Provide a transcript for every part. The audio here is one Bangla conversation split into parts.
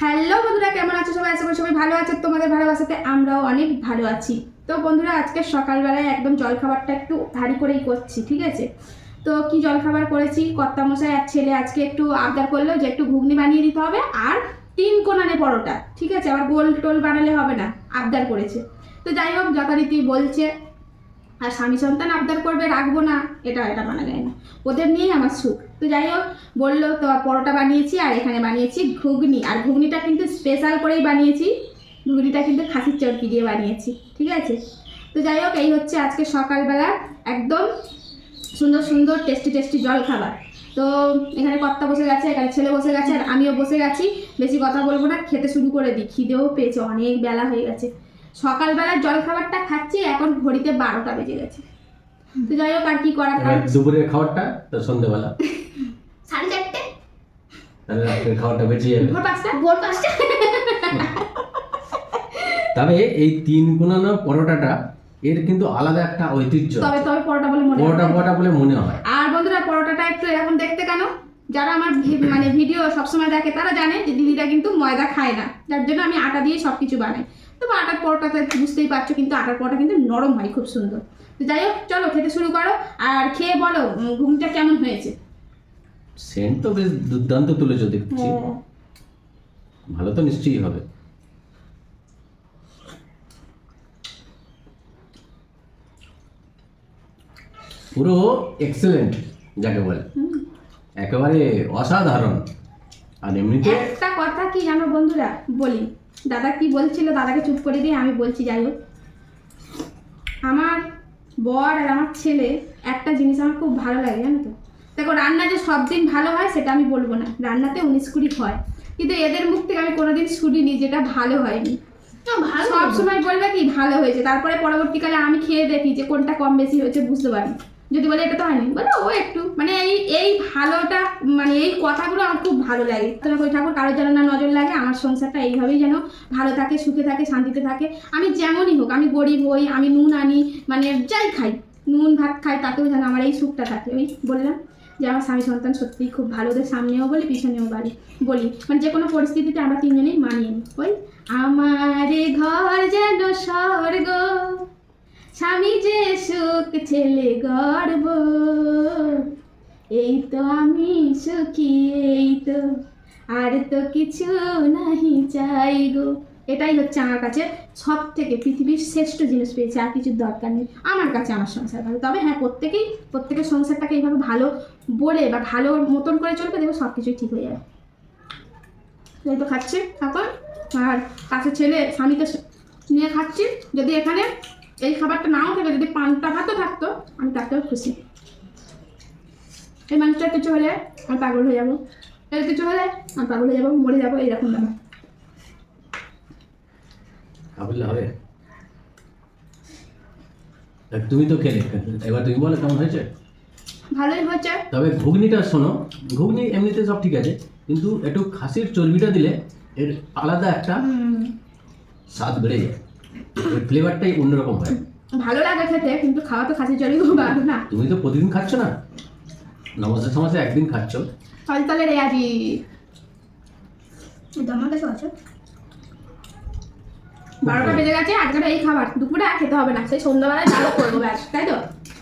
হ্যালো বন্ধুরা, কেমন আছো সবাই? আশা সবাই ভালো আছে। তোমাদের ভালোবাসাতে আমরাও অনেক ভালো আছি। তো বন্ধুরা, আজকে সকালবেলায় একদম জলখাবারটা একটু ভারী করেই করছি, ঠিক আছে? তো কি জলখাবার করেছি? কর্তামশাই আর ছেলে আজকে একটু আবদার করল যে একটু ঘুগনি বানিয়ে দিতে হবে আর তিন কোনানে পরোটা, ঠিক আছে? আবার গোল টোল বানালে হবে না, আবদার করেছে। তো যাই হোক, যথারীতি বলছে আর স্বামী সন্তান আবদার করবে, রাখব না। এটা এটা মানা যায় না। ওদের নিয়েই আমার সুখ। তো যাই হোক, বলল, তো পরোটা বানিয়েছি আর এখানে বানিয়েছি ঘুগনি। আর ঘুগনিটা কিন্তু স্পেশাল করেই বানিয়েছি। ঘুগনিটা কিন্তু খাসির চর্কি দিয়ে বানিয়েছি। ঠিক আছে? তো যাই হোক, এই হচ্ছে আজকে সকালবেলা একদম সুন্দর সুন্দর টেস্টি টেস্টি জল খাবার। তো এখানে কর্তা বসে গেছে, এখানে ছেলে বসে গেছে, আর আমিও বসে গেছি। বেশি কথা বলব না, খেতে শুরু করে দিই। খিদেও পেয়েছে, অনেক বেলা হয়ে গেছে। সকালবেলার জল খাবারটা খাচ্ছি এখন ঘড়িতে বারোটা বেজে গেছে। তো যাই হোক আর কি করার দুপুরের খাবারটা তো সন্ধ্যেবেলা সাড়ে চারটে। তাহলে রাত্রের খাবারটা বেঁচে যাবে। ভোর পাঁচটা? ভোর পাঁচটা। তবে এই তিন কোনানো পরোটাটা এর কিন্তু আলাদা একটা ঐতিহ্য তবে তবে পরোটা বলে মনে পরোটা হয়। পরোটা বলে মনে হয়। আর বন্ধুরা পরোটাটা একটু এরকম দেখতে কেন? যারা আমার মানে ভিডিও সবসময় দেখে তারা জানে যে দিদিরা কিন্তু ময়দা খায় না। যার জন্য আমি আটা দিয়ে সবকিছু বানাই। তো আটার পরোটাতে বুঝতেই পারছ কিন্তু আটার পরোটা কিন্তু নরম হয় খুব সুন্দর। তো যাই হোক চলো খেতে শুরু করো। আর খেয়ে বলো ঘুমটা কেমন হয়েছে? সেন্ট তো বেশ দুর্দান্ত তুলেছো দেখছি। হ্যাঁ। ভালো তো নিশ্চয়ই হবে। পুরো এক্সেলেন্ট যাকে বলে। একেবারে অসাধারণ। আর এমনিতে কথা কি জানো বন্ধুরা? বলি। দাদা কি বলছিল? দাদাকে চুপ করে দিয়ে আমি বলছি যাই হোক। আমার বর আর আমার ছেলে একটা জিনিস আমার খুব ভালো লাগে জানো তো? দেখো রান্না যে সব দিন ভালো হয় সেটা আমি বলব না। রান্নাতে উনিশ কুড়ি হয়। কিন্তু এদের মুখ থেকে আমি কোনোদিন শুনিনি যেটা ভালো হয়নি। সব সময় বলবে কি ভালো হয়েছে। তারপরে পরবর্তীকালে আমি খেয়ে দেখি যে কোনটা কম বেশি হয়েছে বুঝতে পারি যদি বলে এটা তো হয়নি, বলে ও একটু মানে এই এই ভালোটা মানে এই কথাগুলো আমার খুব ভালো লাগে। তবে ওই ঠাকুর, কারোর যেন না নজর লাগে, আমার সংসারটা এইভাবেই যেন ভালো থাকে, সুখে থাকে, শান্তিতে থাকে। আমি যেমনই হোক, আমি গরিব হই, আমি নুন আনি মানে যাই খাই, নুন, ভাত খাই, তাতেও যেন আমার এই সুখটা থাকে। ওই বললাম যে আমার স্বামী সন্তান সত্যিই খুব ভালো, ওদের সামনেও বলি, পিছনেও বলি বলি। মানে যে কোনো পরিস্থিতিতে আমরা তিনজনেই মানিয়ে নিই। ওই, আমার ঘর যেন স্বর্গ স্বামী যে সুখ ছেলে গর্ব, এই তো আমি সুখী, এই তো আর তো কিছু নাহি চাই গো। এটাই হচ্ছে আমার কাছে সব থেকে পৃথিবীর শ্রেষ্ঠ জিনিস পেয়েছে, আর কিছুর দরকার নেই। আমার কাছে আমার সংসার ভালো। তবে হ্যাঁ প্রত্যেকেই, প্রত্যেকের সংসারটাকে এইভাবে ভালো বলে বা ভালো মতন করে চলবে, দেখবে সব কিছুই ঠিক হয়ে যাবে। এই তো খাচ্ছে এখন। আর কাছে ছেলে স্বামীকে নিয়ে খাচ্ছি। যদি এখানে এই খাবারটা নাও থাকে যদি পান্তা ভাতও থাকতো আমি তাতেও খুশি। এই মানুষটার কিছু হলে আমি পাগল হয়ে যাব। এর কিছু হলে আমি পাগল হয়ে যাব মরে যাব এইরকম ব্যাপার। ভাবলে হবে। তুমি তো খেলে। এবার তুমি বলো কেমন হয়েছে? ভালোই হচ্ছে তবে ঘুগনিটা শোনো ঘুগনি এমনিতে সব ঠিক আছে কিন্তু একটু খাসির চর্বিটা দিলে এর আলাদা একটা স্বাদ বেড়ে যায়। ফ্লেভারটাই অন্যরকম হয়। ভালো লাগে খেতে কিন্তু খাওয়া তো খাসি চড়ি ভালো না। তুমি তো প্রতিদিন খাচ্ছ না? নমস্তে সমাজে একদিন খাচ্ছ। ফল তলে তো আমার কাছে আছে? বারোটা বেজে গেছে আজকে এই খাবার। দুপুরে আর খেতে হবে না সেই সন্ধ্যাবেলায় ডালও করব ব্যাস তাই তো?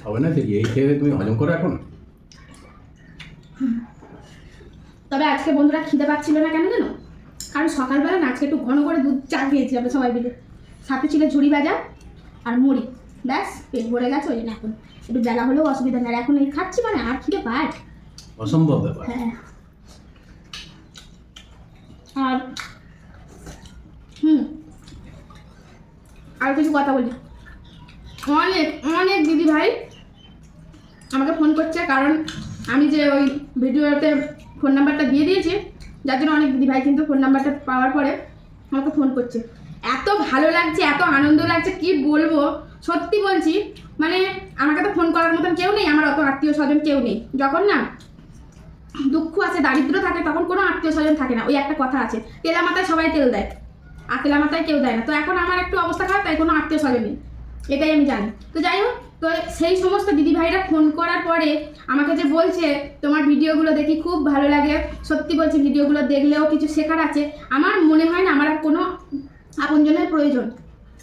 হবে না এই খেয়ে তুমি হজম করো এখন। তবে আজকে বন্ধুরা খিদে পাচ্ছিল না কেন জানো? কারণ সকালবেলা না আজকে একটু ঘন করে দুধ চা খেয়েছি আমরা সবাই মিলে। সাথে ছিল ঝুড়ি ভাজা আর মুড়ি। ব্যাস পেট ভরে গেছে ওই জন্য এখন একটু বেলা হলেও অসুবিধা নেই। এখন এই খাচ্ছি মানে আর খিদে পায়। অসম্ভব ব্যাপার। হ্যাঁ। আর হুম। আর কিছু কথা বলি। অনেক অনেক দিদি ভাই আমাকে ফোন করছে কারণ আমি যে ওই ভিডিওতে ফোন নাম্বারটা দিয়ে দিয়েছি যার জন্য অনেক দিদি ভাই কিন্তু ফোন নাম্বারটা পাওয়ার পরে আমাকে ফোন করছে। এত ভালো লাগছে, এত আনন্দ লাগছে, কি বলব? সত্যি বলছি মানে আমাকে তো ফোন করার মতন কেউ নেই, আমার অত আত্মীয় স্বজন কেউ নেই। যখন না দুঃখ আছে, দারিদ্র থাকে, তখন কোনো আত্মীয় স্বজন থাকে না, ওই একটা কথা আছে, তেলা মাথায় সবাই তেল দেয়, আর তেলা মাথায় কেউ দেয় না। তো এখন আমার একটু অবস্থা খারাপ, তাই কোনো আত্মীয় স্বজন নেই, এটাই আমি জানি। তো যাই হোক, তো সেই সমস্ত দিদিভাইরা ফোন করার পরে আমাকে যে বলছে, তোমার ভিডিওগুলো দেখি খুব ভালো লাগে। সত্যি বলছি, ভিডিওগুলো দেখলেও কিছু শেখার আছে। আমার মনে হয় না, আমার আর কোনো আপনজনের প্রয়োজন।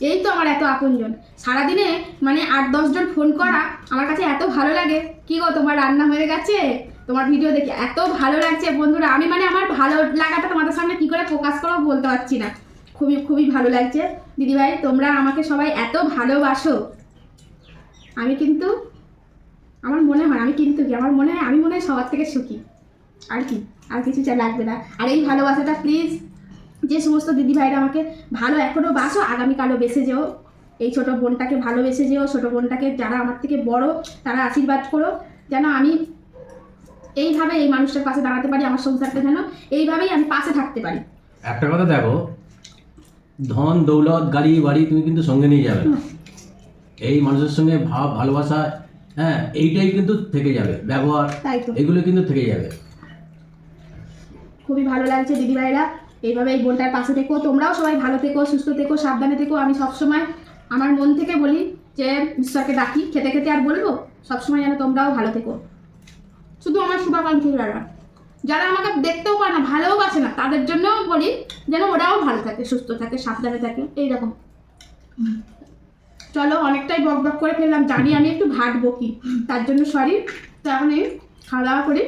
এই তো আমার এত আপনজন। সারাদিনে মানে আট দশজন ফোন করা আমার কাছে এত ভালো লাগে। কি গো, তোমার রান্না হয়ে গেছে? তোমার ভিডিও দেখে এত ভালো লাগছে বন্ধুরা। আমি মানে আমার ভালো লাগাটা তোমাদের সামনে কি করে প্রকাশ করব বলতে পারছি না। খুবই খুবই ভালো লাগছে। দিদিভাই, তোমরা আমাকে সবাই এত ভালোবাসো। আমি কিন্তু, আমার মনে হয় আমি কিন্তু কি, আমার মনে হয়, আমি মনে হয় সবার থেকে সুখী। আর কি, আর কিছু চাই লাগবে না। আর এই ভালোবাসাটা প্লিজ যে সমস্ত দিদিভাইরা আমাকে ভালো এখনও বাসো আগামীকালও বেসে যেও। এই ছোট বোনটাকে ভালোবেসে যেও ছোট বোনটাকে যারা আমার থেকে বড় তারা আশীর্বাদ করো। যেন আমি এইভাবে এই মানুষটার পাশে দাঁড়াতে পারি আমার সংসারটা যেন এইভাবেই আমি পাশে থাকতে পারি। একটা কথা দেখো ধন দৌলত গাড়ি বাড়ি তুমি কিন্তু সঙ্গে নিয়ে যাবে। না। এই মানুষের সঙ্গে ভাব ভালোবাসা হ্যাঁ এইটাই কিন্তু থেকে যাবে ব্যবহার তাই এগুলো কিন্তু থেকে যাবে। খুবই ভালো লাগছে দিদিভাইরা। এইভাবে এই বোনটার পাশে থেকো। তোমরাও সবাই ভালো থেকো, সুস্থ থেকো, সাবধানে থেকো। আমি সবসময় আমার মন থেকে বলি যে ঈশ্বরকে ডাকি, খেতে খেতে আর বলব, সবসময় যেন তোমরাও ভালো থেকো। শুধু আমার শুভাকাঙ্ক্ষী যারা। যারা আমাকে দেখতেও পারে না ভালোও বাসে না, তাদের জন্যও বলি যেন ওরাও ভালো থাকে, সুস্থ থাকে, সাবধানে থাকে, এইরকম। চলো, অনেকটাই বক বক করে ফেললাম। জানি আমি একটু ভাট বকি তার জন্য সরি তো এখন খাওয়া দাওয়া করি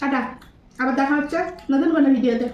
টাটা। আবার দেখা হচ্ছে নতুন কোনো ভিডিওতে